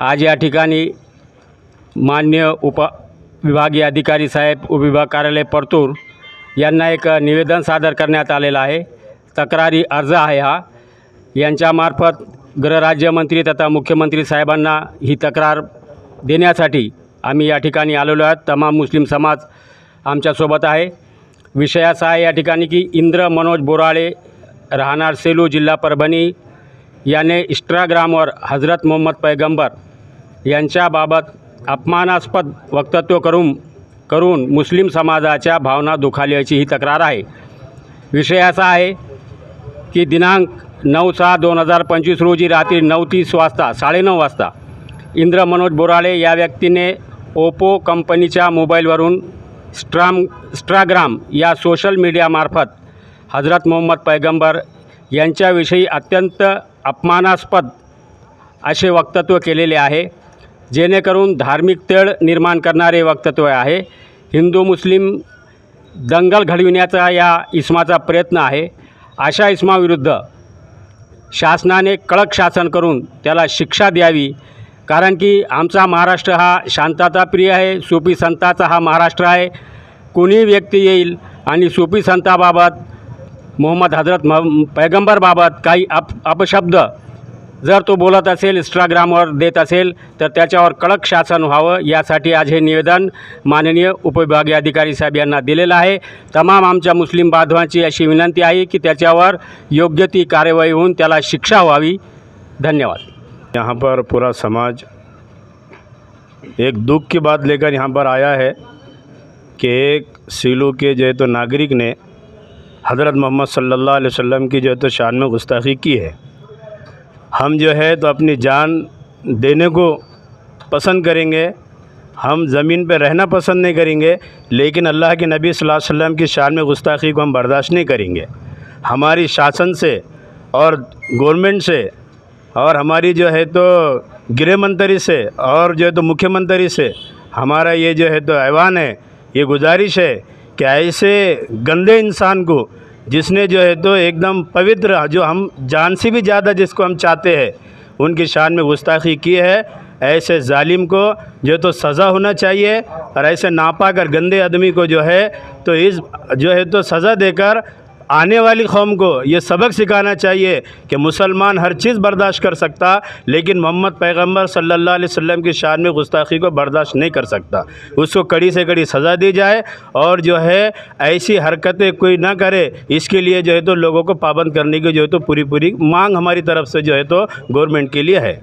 आज या ठिकाणी मान्य उप विभागीय अधिकारी साहेब उपविभाग कार्यालय परतूर यांना एक निवेदन सादर करण्यात आलेलं आहे. तक्रारी अर्ज आहे हा. यांच्यामार्फत गृहराज्यमंत्री तथा मुख्यमंत्री साहेबांना ही तक्रार देण्यासाठी आम्ही या ठिकाणी आलेलो आहोत. तमाम मुस्लिम समाज आमच्यासोबत आहे. विषय असा आहे या ठिकाणी की इंद्र मनोज बोराळे राहणार सेलू जिल्हा परभणी याने इंस्टाग्रामवर हजरत मोहम्मद पैगंबर यांच्याबाबत अपमानास्पद वक्तव्य करून करून मुस्लिम समाजाच्या भावना दुखावल्याची ही तक्रार आहे. विषय असा आहे की दिनांक नऊ सहा दोन हजार पंचवीस रोजी रात्री नऊ तीस वाजता साडेनऊ वाजता इंद्र मनोज बोराळे या व्यक्तीने ओपो कंपनीच्या मोबाईलवरून स्ट्राम स्ट्राग्राम या सोशल मीडियामार्फत हजरत मोहम्मद पैगंबर यांच्याविषयी अत्यंत अपमानास्पद असे वक्तव्य केलेले आहे जेणेकरून धार्मिक तेढ निर्माण करणारे वक्तव्य आहे. हिंदू मुस्लिम दंगल घडविण्याचा या इस्माचा प्रयत्न आहे. अशा इस्माविरुद्ध शासनाने कडक शासन करून त्याला शिक्षा द्यावी कारण की आमचा महाराष्ट्र हा शांतताप्रिय आहे सुफी संताचा हा महाराष्ट्र आहे. कोणी व्यक्ती येईल आणि सुफी संताबाबत मोहम्मद हजरत मह पैगंबरबाबत काही अप अपशब्द जर तो बोलत असेल इंस्टाग्रामवर देत असेल तर त्याच्यावर कडक शासन व्हावं. यासाठी आज हे निवेदन माननीय उपविभागीय अधिकारी साहेब यांना दिलेलं आहे. तमाम आमच्या मुस्लिम बांधवांची अशी विनंती आहे की त्याच्यावर योग्य ती कार्यवाही होऊन त्याला शिक्षा व्हावी. धन्यवाद. यहाँ पर पूरा समाज एक दुख की बात लेकर यहाँ पर आया है कि एक सिलू के حضرت محمد صلی اللہ علیہ وسلم کی جو ہے تو شان میں گستاخی کی ہے۔ ہم جو ہے تو اپنی جان دینے کو پسند کریں گے۔ ہم زمین پہ رہنا پسند نہیں کریں گے، لیکن اللہ کے نبی صلی اللہ علیہ وسلم کی شان میں گستاخی کو ہم برداشت نہیں کریں گے۔ ہماری شاسن سے اور گورنمنٹ سے اور ہماری جو ہے تو گرہ منتری سے اور جو ہے تو مکھیہ منتری سے ہمارا یہ جو ہے تو ایوان ہے، یہ گزارش ہے کہ ایسے گندے انسان کو جس نے جو ہے تو ایک دم پوتر جو ہم جان سے بھی زیادہ جس کو ہم چاہتے ہیں، ان کی شان میں گستاخی کی ہے۔ ایسے ظالم کو جو تو سزا ہونا چاہیے اور ایسے ناپا کر گندے آدمی کو جو ہے تو اس جو ہے تو سزا دے کر آنے والی قوم کو یہ سبق سکھانا چاہیے کہ مسلمان ہر چیز برداشت کر سکتا، لیکن محمد پیغمبر صلی اللہ علیہ وسلم کی شان میں گستاخی کو برداشت نہیں کر سکتا۔ اس کو کڑی سے کڑی سزا دی جائے اور جو ہے ایسی حرکتیں کوئی نہ کرے، اس کے لیے جو ہے تو لوگوں کو پابند کرنے کی جو ہے تو پوری پوری مانگ ہماری طرف سے جو ہے تو گورنمنٹ کے لیے ہے۔